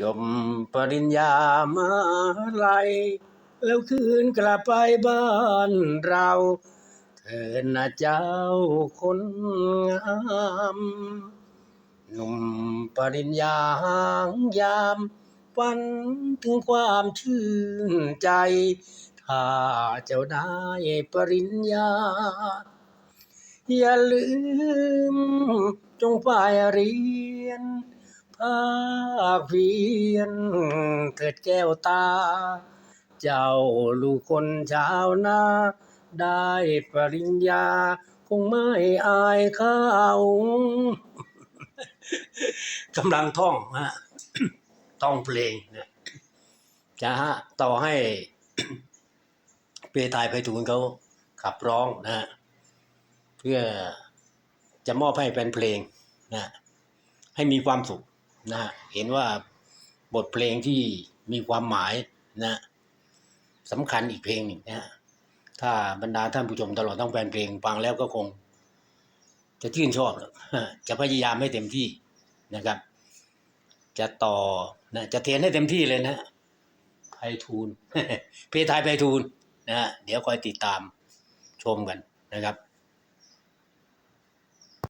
จบปริญญามาลัยแล้วคืนกลับไปบ้านเราเถิดนะเจ้าคนงามหนุ่มปริญญาหางยามฝันถึงความชื่นใจ ถ้าเจ้าได้ปริญญา อย่าลืมจงไปเรียน ภาคเพียนเถิดแก้วตา เจ้าลูกคนชาวนาได้ปริญญา คงไม่อายเขากำลังท่องฮะท่องเพลงนะจะฮะต่อให้เปตายไพฑูรย์เขาขับร้องนะฮะเพื่อจะมอบให้เป็นเพลงนะให้มีความสุข นะเห็นว่าบทเพลงที่มีความหมายนะสำคัญอีกเพลงหนึ่งนะถ้าบรรดาท่านผู้ชมตลอดทั้งแฟนเพลงฟังแล้วก็คง จะชื่นชอบจะพยายามให้เต็มที่นะครับ จะต่อนะจะเทรนให้เต็มที่เลยนะไพฑูรย์เพทายไพฑูรย์นะเดี๋ยวคอยติดตามชมกันนะครับ